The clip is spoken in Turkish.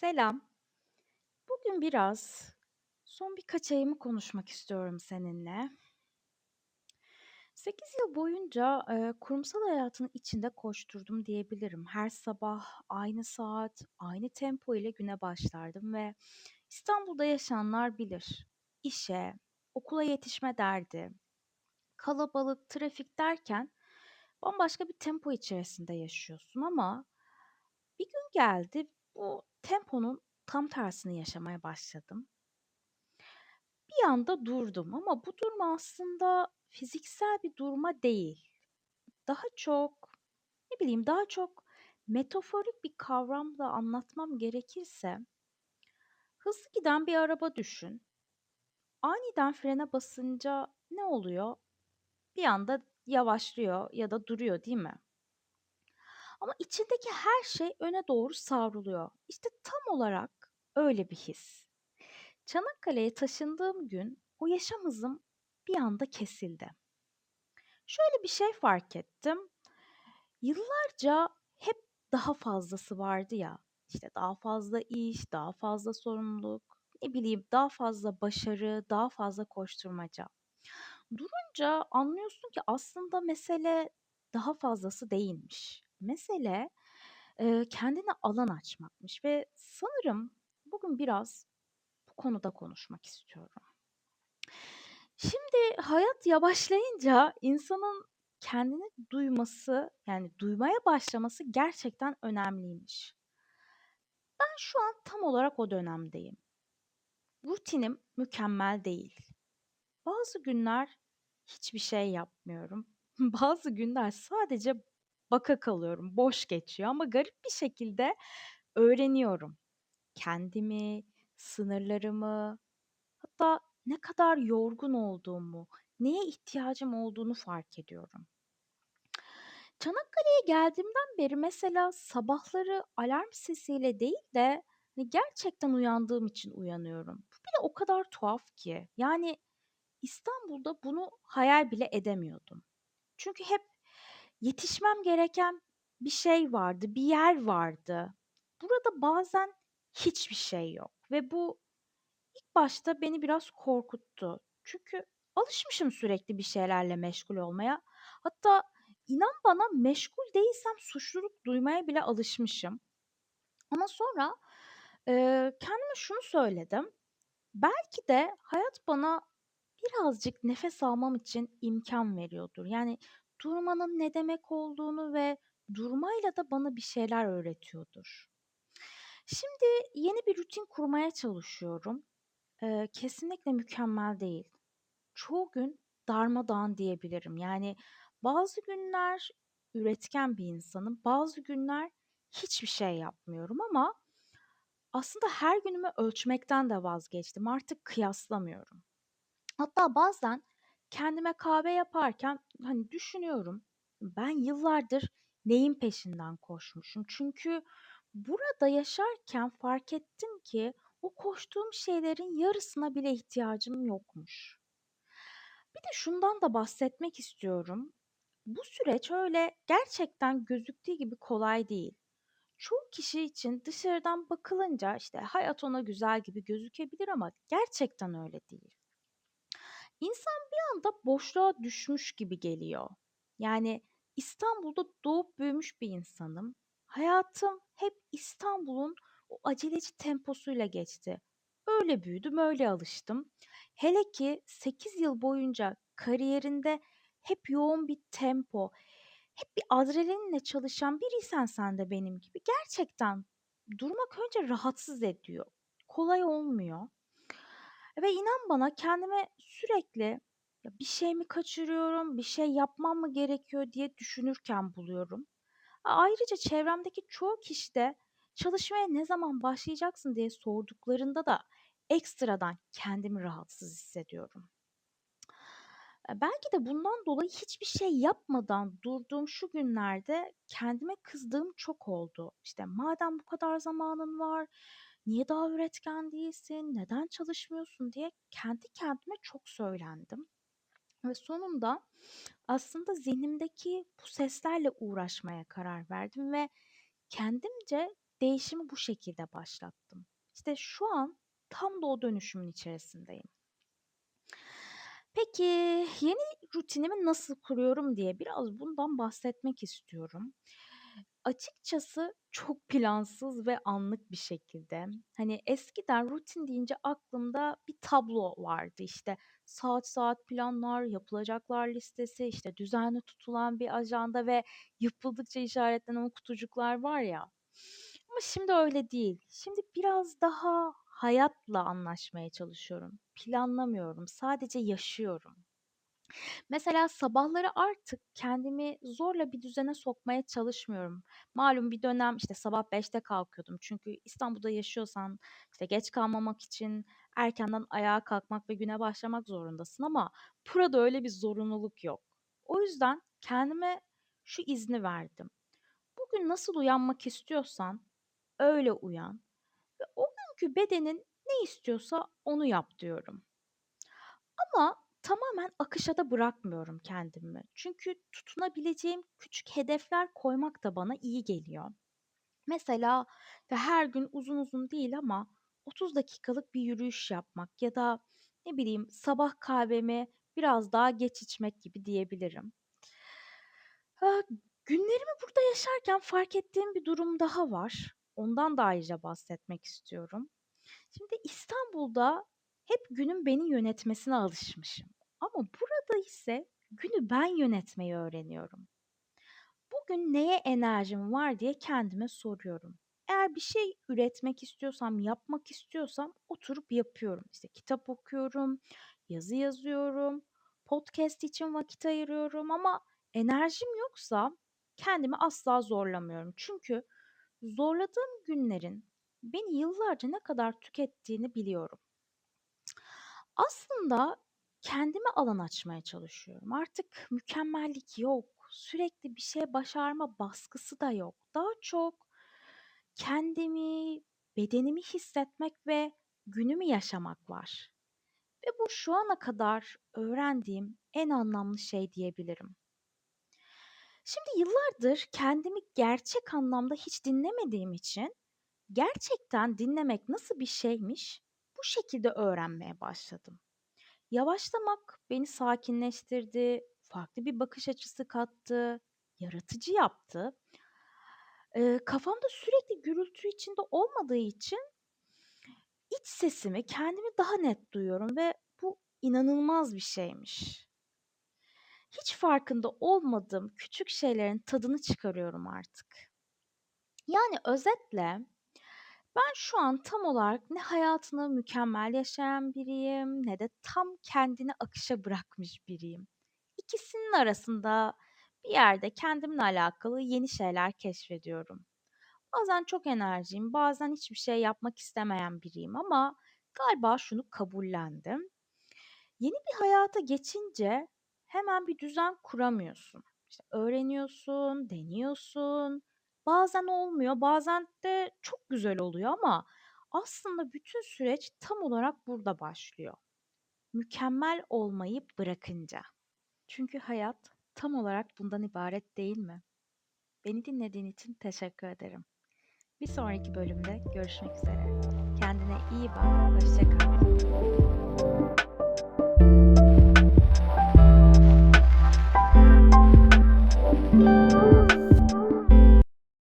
Selam. Bugün biraz son birkaç ayımı konuşmak istiyorum seninle. 8 yıl boyunca, eee, kurumsal hayatın içinde koşturdum diyebilirim. Her sabah aynı saat, aynı tempo ile güne başlardım ve İstanbul'da yaşayanlar bilir. İşe, okula yetişme derdi, kalabalık, trafik derken bambaşka bir tempo içerisinde yaşıyorsun ama bir gün geldi, bu temponun tam tersini yaşamaya başladım. Bir anda durdum ama bu durma aslında fiziksel bir durma değil. Daha çok, ne bileyim, daha çok metaforik bir kavramla anlatmam gerekirse, hızlı giden bir araba düşün. Aniden frene basınca ne oluyor? Bir anda yavaşlıyor ya da duruyor, değil mi? Ama içindeki her şey öne doğru savruluyor. İşte tam olarak öyle bir his. Çanakkale'ye taşındığım gün o yaşam hızım bir anda kesildi. Şöyle bir şey fark ettim. Yıllarca hep daha fazlası vardı ya. İşte daha fazla iş, daha fazla sorumluluk, ne bileyim daha fazla başarı, daha fazla koşturmaca. Durunca anlıyorsun ki aslında mesele daha fazlası değilmiş. Mesele eee, kendine alan açmakmış ve sanırım bugün biraz bu konuda konuşmak istiyorum. Şimdi hayat yavaşlayınca insanın kendini duyması, yani duymaya başlaması gerçekten önemliymiş. Ben şu an tam olarak o dönemdeyim. Rutinim mükemmel değil. Bazı günler hiçbir şey yapmıyorum. Bazı günler sadece baka kalıyorum, boş geçiyor ama garip bir şekilde öğreniyorum. Kendimi, sınırlarımı, hatta ne kadar yorgun olduğumu, neye ihtiyacım olduğunu fark ediyorum. Çanakkale'ye geldiğimden beri mesela sabahları alarm sesiyle değil de hani gerçekten uyandığım için uyanıyorum. Bu bile o kadar tuhaf ki. Yani İstanbul'da bunu hayal bile edemiyordum. Çünkü hep yetişmem gereken bir şey vardı, bir yer vardı. Burada bazen hiçbir şey yok ve bu ilk başta beni biraz korkuttu. Çünkü alışmışım sürekli bir şeylerle meşgul olmaya. Hatta inan bana meşgul değilsem suçluluk duymaya bile alışmışım. Ama sonra eee, kendime şunu söyledim. Belki de hayat bana birazcık nefes almam için imkan veriyordur. Yani durmanın ne demek olduğunu ve durmayla da bana bir şeyler öğretiyordur. Şimdi yeni bir rutin kurmaya çalışıyorum. Eee, kesinlikle mükemmel değil. Çoğu gün darmadağın diyebilirim. Yani bazı günler üretken bir insanım, bazı günler hiçbir şey yapmıyorum ama aslında her günümü ölçmekten de vazgeçtim. Artık kıyaslamıyorum. Hatta bazen kendime kahve yaparken hani düşünüyorum. Ben yıllardır neyin peşinden koşmuşum? Çünkü burada yaşarken fark ettim ki o koştuğum şeylerin yarısına bile ihtiyacım yokmuş. Bir de şundan da bahsetmek istiyorum. Bu süreç öyle gerçekten gözüktüğü gibi kolay değil. Çoğu kişi için dışarıdan bakılınca işte hayat ona güzel gibi gözükebilir ama gerçekten öyle değil. İnsan bir anda boşluğa düşmüş gibi geliyor. Yani İstanbul'da doğup büyümüş bir insanım. Hayatım hep İstanbul'un o aceleci temposuyla geçti. Öyle büyüdüm, öyle alıştım. Hele ki 8 yıl boyunca kariyerinde hep yoğun bir tempo, hep bir adrenalinle çalışan biriysen sen de benim gibi gerçekten durmak önce rahatsız ediyor. Kolay olmuyor. Ve inan bana kendime sürekli bir şey mi kaçırıyorum, bir şey yapmam mı gerekiyor diye düşünürken buluyorum. Ayrıca çevremdeki çoğu kişi de çalışmaya ne zaman başlayacaksın diye sorduklarında da ekstradan kendimi rahatsız hissediyorum. E, Belki de bundan dolayı hiçbir şey yapmadan durduğum şu günlerde kendime kızdığım çok oldu. İşte madem bu kadar zamanın var, niye daha üretken değilsin, neden çalışmıyorsun diye kendi kendime çok söylendim. Ve sonunda aslında zihnimdeki bu seslerle uğraşmaya karar verdim ve kendimce değişimi bu şekilde başlattım. İşte şu an tam da o dönüşümün içerisindeyim. Peki yeni rutinimi nasıl kuruyorum diye biraz bundan bahsetmek istiyorum. Açıkçası çok plansız ve anlık bir şekilde. Hani eskiden rutin deyince aklımda bir tablo vardı. İşte saat saat planlar, yapılacaklar listesi, işte düzenli tutulan bir ajanda ve yapıldıkça işaretlenen o kutucuklar var ya. Ama şimdi öyle değil. Şimdi biraz daha hayatla anlaşmaya çalışıyorum. Planlamıyorum, sadece yaşıyorum. Mesela sabahları artık kendimi zorla bir düzene sokmaya çalışmıyorum. Malum bir dönem işte sabah 5'te kalkıyordum. Çünkü İstanbul'da yaşıyorsan işte geç kalmamak için erkenden ayağa kalkmak ve güne başlamak zorundasın ama burada öyle bir zorunluluk yok. O yüzden kendime şu izni verdim. Bugün nasıl uyanmak istiyorsan öyle uyan ve o günkü bedenin ne istiyorsa onu yap diyorum. Ama tamamen akışa da bırakmıyorum kendimi. Çünkü tutunabileceğim küçük hedefler koymak da bana iyi geliyor. Mesela ve her gün uzun uzun değil ama 30 dakikalık bir yürüyüş yapmak ya da ne bileyim sabah kahvemi biraz daha geç içmek gibi diyebilirim. Günlerimi burada yaşarken fark ettiğim bir durum daha var. Ondan da ayrıca bahsetmek istiyorum. Şimdi İstanbul'da hep günün beni yönetmesine alışmışım. Ama burada ise günü ben yönetmeyi öğreniyorum. Bugün neye enerjim var diye kendime soruyorum. Eğer bir şey üretmek istiyorsam, yapmak istiyorsam oturup yapıyorum. İşte kitap okuyorum, yazı yazıyorum, podcast için vakit ayırıyorum ama enerjim yoksa kendimi asla zorlamıyorum. Çünkü zorladığım günlerin beni yıllarca ne kadar tükettiğini biliyorum. Aslında kendime alan açmaya çalışıyorum. Artık mükemmellik yok. Sürekli bir şey başarma baskısı da yok. Daha çok kendimi, bedenimi hissetmek ve günümü yaşamak var. Ve bu şu ana kadar öğrendiğim en anlamlı şey diyebilirim. Şimdi yıllardır kendimi gerçek anlamda hiç dinlemediğim için gerçekten dinlemek nasıl bir şeymiş bu şekilde öğrenmeye başladım. Yavaşlamak beni sakinleştirdi, farklı bir bakış açısı kattı, yaratıcı yaptı. Eee, kafamda sürekli gürültü içinde olmadığı için iç sesimi, kendimi daha net duyuyorum ve bu inanılmaz bir şeymiş. Hiç farkında olmadığım küçük şeylerin tadını çıkarıyorum artık. Yani özetle ben şu an tam olarak ne hayatını mükemmel yaşayan biriyim ne de tam kendini akışa bırakmış biriyim. İkisinin arasında bir yerde kendimle alakalı yeni şeyler keşfediyorum. Bazen çok enerjiyim, bazen hiçbir şey yapmak istemeyen biriyim ama galiba şunu kabullendim. Yeni bir hayata geçince hemen bir düzen kuramıyorsun. İşte öğreniyorsun, deniyorsun. Bazen olmuyor, bazen de çok güzel oluyor ama aslında bütün süreç tam olarak burada başlıyor. Mükemmel olmayı bırakınca. Çünkü hayat tam olarak bundan ibaret değil mi? Beni dinlediğin için teşekkür ederim. Bir sonraki bölümde görüşmek üzere. Kendine iyi bak, hoşça kal.